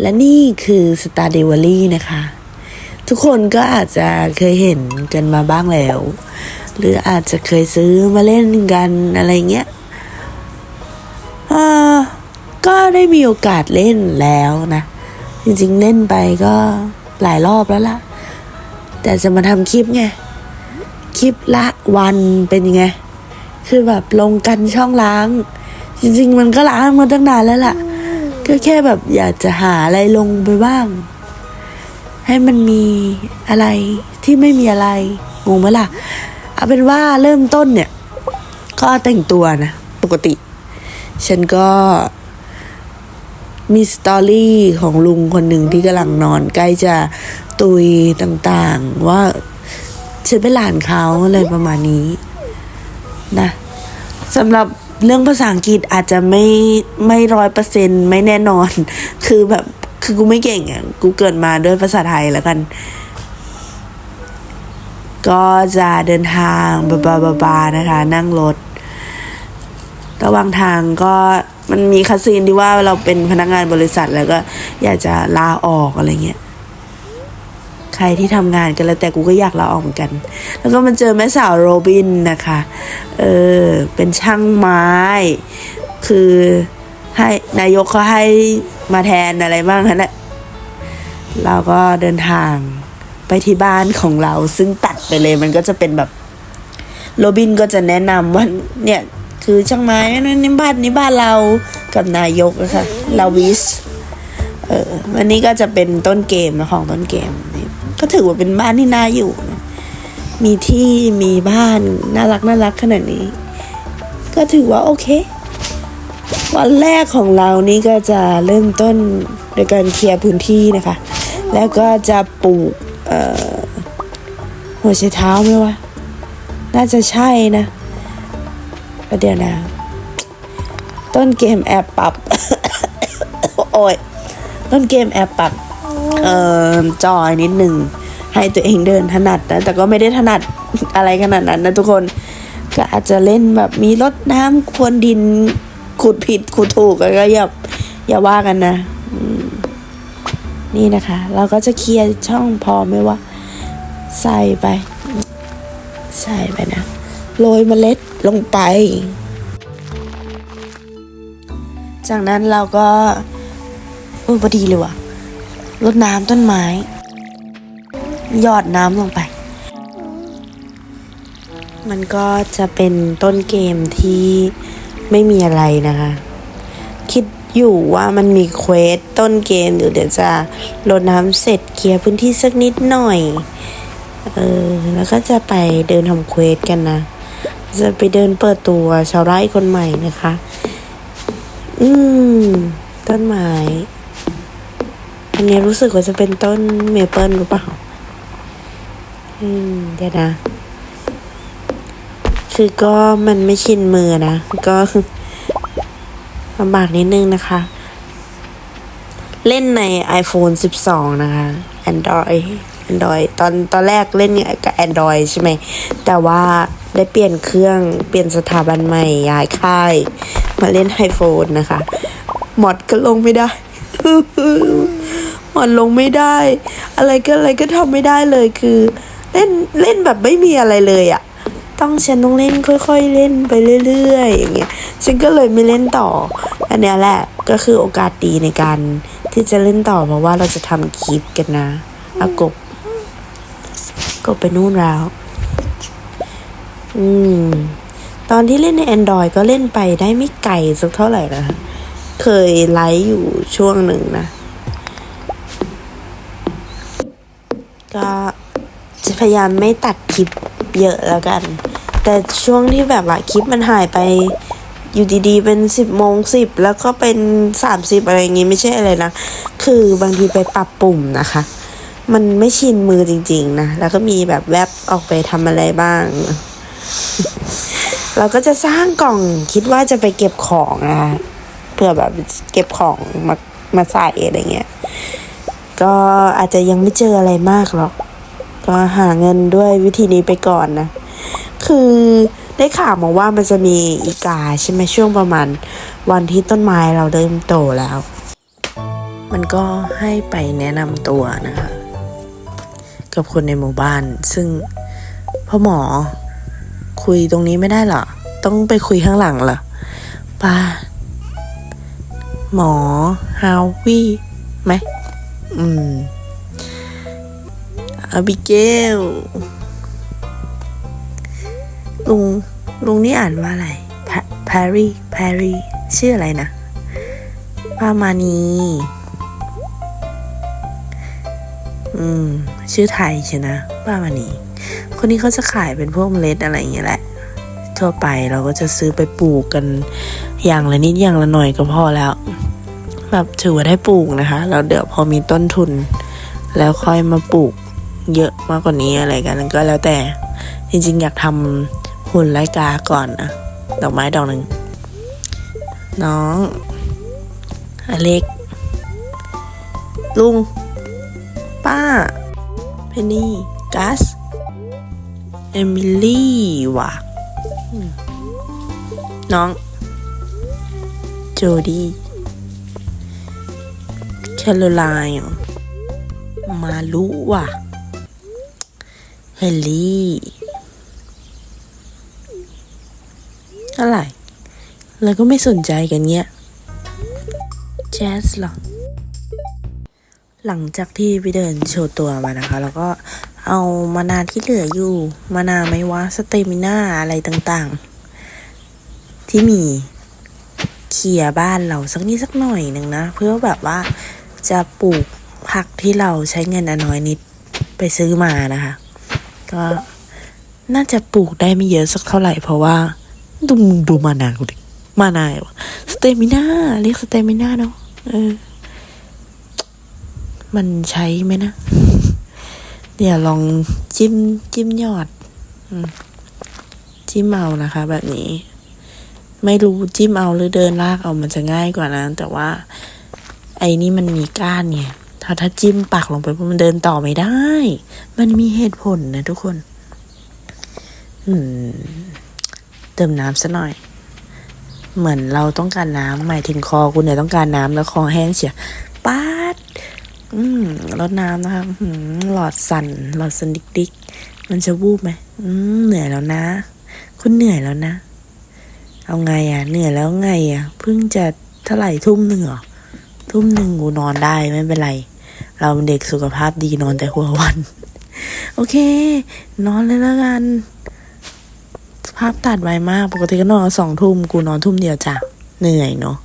และนี่คือสตาร์เดวอรี่นะคะ ทุกคนก็อาจจะเคยเห็นกันมาบ้างแล้ว หรืออาจจะเคยซื้อมาเล่นกันอะไรเงี้ยก็ได้มีโอกาสเล่นแล้วนะ จริงๆเล่นไปก็หลายรอบแล้วล่ะ แต่จะมาทำคลิปไง คลิปละวันเป็นยังไง คือแบบลงกันช่องล้าง จริง ๆ มันก็ล้างมาตั้งนานแล้วล่ะ ก็แค่แบบอยากจะหาอะไรลงไปบ้าง ให้มันมีอะไรที่ไม่มีอะไรงงไหมล่ะ เอาเป็นว่าเริ่มต้นเนี่ย ก็แต่งตัวนะ ปกติ ฉันก็มีสตอรี่ของลุงคนหนึ่งที่กำลังนอน ใกล้จะตุยต่างๆ ว่าฉันเป็นหลานเขาอะไรประมาณนี้ นะสำหรับ เรื่องภาษาอังกฤษอาจจะไม่ไม่ร้อยเปอร์เซ็นไม่แน่นอน คือแบบคือกูไม่เก่งอะกูเกิดมาด้วยภาษาไทยแล้วกัน ก็จะเดินทางบาบาบาบานะคะ นั่งรถระหว่างทางก็มันมีคาซีนที่ว่าเราเป็นพนักงานบริษัทแล้วก็อยากจะลาออกอะไรเงี้ย รที่ทำงานกันแล้วแต่กูก็อยากลาออกเหมือนกัน แล้วก็มาเจอแม่สาวโรบินนะคะ เออ เป็นช่างไม้ คือให้นายกเขาให้มาแทนอะไรบ้างคะเนี่ยเราก็เดินทางไปที่บ้านของเรา ซึ่งตัดไปเลยมันก็จะเป็นแบบโรบินก็จะแนะนำว่าเนี่ย คือช่างไม้นี่นี่บ้านนี่บ้านเรากับนายกนะคะลาวิสเออวันนี้ก็จะเป็นต้นเกมนะของต้นเกม ก็ถือว่าเป็นบ้านที่น่าอยู่นะมีที่มีบ้านน่ารักน่ารักขนาดนี้ ก็ถือว่าโอเค วันแรกของเรานี่ก็จะเริ่มต้นโดยการเคลียร์พื้นที่นะคะ แล้วก็จะปลูกเอ่อหัวไชเท้าไหมวะน่าจะใช่นะเดี๋ยวนะ ต้นเกมแอบปรับ โอ้ยต้นเกมแอบปรับ เอ่อจอยนิดหนึ่งให้ตัวเองเดินถนัดนะแต่ก็ไม่ได้ถนัดอะไรขนาดนั้นนะทุกคนก็อาจจะเล่นแบบมีรดน้ำควนดินขุดผิดขุดถูกก็อย่าอย่าว่ากันนะนี่นะคะ เราก็จะเคลียร์ช่องพอไหมว่า ใส่ไป ใส่ไปนะโรยเมล็ดลงไป จากนั้นเราก็เออพอดีเลยว่ะ รดน้ำต้นไม้ ยอดน้ำลงไป มันก็จะเป็นต้นเกมที่ไม่มีอะไรนะคะ คิดอยู่ว่ามันมีเควสต้นเกมเดี๋ยวเดี๋ยวจะรดน้ำเสร็จเคลียร์พื้นที่สักนิดหน่อย เออ แล้วก็จะไปเดินทำเควสกันนะ จะไปเดินเปิดตัวชาวไร่คนใหม่นะคะ อืม ต้นไม้ นนี้รู้สึกว่าจะเป็นต้นเมเปิลหรือเปล่าอืมเดี๋ยวนะ คือก็มันไม่ชินมือนะ ก็ลำบากนิดนึงนะคะ เล่นใน iPhone 12 นะคะ Android Android ตอนตอนแรกเล่นกับ Android ใช่ไหม แต่ว่าได้เปลี่ยนเครื่องเปลี่ยนสถาบันใหม่ย้ายค่าย มาเล่น iPhone นะคะมอดก็ลงไม่ได้ มอดลงไม่ได้ อะไรก็อะไรก็ทำไม่ได้เลยคือ เล่นเล่นแบบไม่มีอะไรเลยอะต้องฉันต้องเล่นค่อย ๆ เล่นไปเรื่อยๆอย่างเงี้ยฉันก็เลยไม่เล่นต่อ อันเนี้ยแหละก็คือโอกาสดีในการที่จะเล่นต่อเพราะว่าเราจะทำคลิปกันนะอากบกบไปนู่นแล้ว อืม ตอนที่เล่นใน Android ก็เล่นไปได้ไม่ไกลสักเท่าไหร่นะ เคยไลฟ์อยู่ช่วงหนึ่งนะ ก็จะพยายามไม่ตัดคลิปเยอะแล้วกัน แต่ช่วงที่แบบว่าคลิปมันหายไปอยู่ดีๆ เป็นสิบโมงสิบแล้วก็เป็นสามสิบอะไรอย่างงี้ไม่ใช่อะไรนะ คือบางทีไปปรับปุ่มนะคะ มันไม่ชินมือจริง ๆ นะ แล้วก็มีแบบแวบออกไปทำอะไรบ้าง เราก็จะสร้างกล่องคิดว่าจะไปเก็บของนะคะ เพื่อแบบเก็บของมามาใส่อะไรเงี้ย ก็อาจจะยังไม่เจออะไรมากหรอก ก็หาเงินด้วยวิธีนี้ไปก่อนนะ คือได้ข่าวมาว่ามันจะมีอีกาใช่ไหมช่วงประมาณ วันที่ต้นไม้เราเริ่มโตแล้ว มันก็ให้ไปแนะนำตัวนะคะกับคนในหมู่บ้าน ซึ่งพ่อหมอคุยตรงนี้ไม่ได้หรอ ต้องไปคุยข้างหลังเหรอป้า หมอฮาววี่ไหมอืมอาบิเกลลุงลุงนี่อ่านว่าอะไรแพรรี่แพรรี่ชื่ออะไรนะป้ามานีอืม ชื่อไทยใช่นะป้ามานีคนนี้เขาจะขายเป็นพวกเมล็ดอะไรอย่างเงี้ยแหละ ทั่วไปเราก็จะซื้อไปปลูกกัน อย่างละนิดอย่างละหน่อยก็พอแล้ว แบบถือว่าได้ปลูกนะคะแล้วเดี๋ยวพอมีต้นทุน แล้วค่อยมาปลูกเยอะมากกว่านี้อะไรกันก็แล้วแต่ จริงๆ อยากทำหุ่นไลกาก่อนนะดอกไม้ดอกหนึ่งน้อง อเล็ก ลุง ป้า เพนนี่ กัส เอมิลี่ว่ะน้อง จดี้แคโรไลน์มาลุว่ะเฮลลี่อะไร แล้วก็ไม่สนใจกันเงี้ยแจสหรอหลังจากที่ไปเดินโชว์ตัวมานะคะ แล้วก็เอามานาที่เหลืออยู่ มานาไม่ว่าสเตมิน่าอะไรต่างๆ ที่มี เคลียร์บ้านเราสักนิดสักหน่อยหนึ่งนะ เพื่อแบบว่าจะปลูกผักที่เราใช้เงินอน้อยนิดไปซื้อมานะคะ ก็น่าจะปลูกได้ไม่เยอะสักเท่าไหร่เพราะว่า ดูดูมานากูดิมานาสเตมิน่าเรียกสเตมิน่าเนาะเออ มันใช้ไหมนะ เดี๋ยวลองจิ้มจิ้มยอดอจิ้มเอานะคะ แบบนี้ ไม่รู้จิ้มเอาหรือเดินลากเอามันจะง่ายกว่านะแต่ว่า ไอ้นี่มันมีก้านไงถ้าถ้าจิ้มปักลงไปมันเดินต่อไม่ได้ มันมีเหตุผลนะทุกคน อืม เติมน้ำซะหน่อย เหมือนเราต้องการน้ำหมายถึงคอคุณเนี่ยต้องการน้ำแล้วคอแห้งเฉียป๊าด อืมรดน้ำนะคะหือหลอดสั่นหลอดสันดิกดิกมันจะวูบไหมอืมเหนื่อยแล้วนะ คุณเหนื่อยแล้วนะ เอาไงอะเหนื่อยแล้วไงอะเพิ่งจะเท่าไหร่ทุ่มหนึ่งหรอทุ่มหนึ่งกูนอนได้ไม่เป็นไร เราเป็นเด็กสุขภาพดีนอนแต่หัววัน โอเค นอนเลยแล้วกันภาพตัดไวมาก ปกติก็นอนสองทุ่มกูนอนทุ่มเดียวจ้ะเหนื่อยเนาะ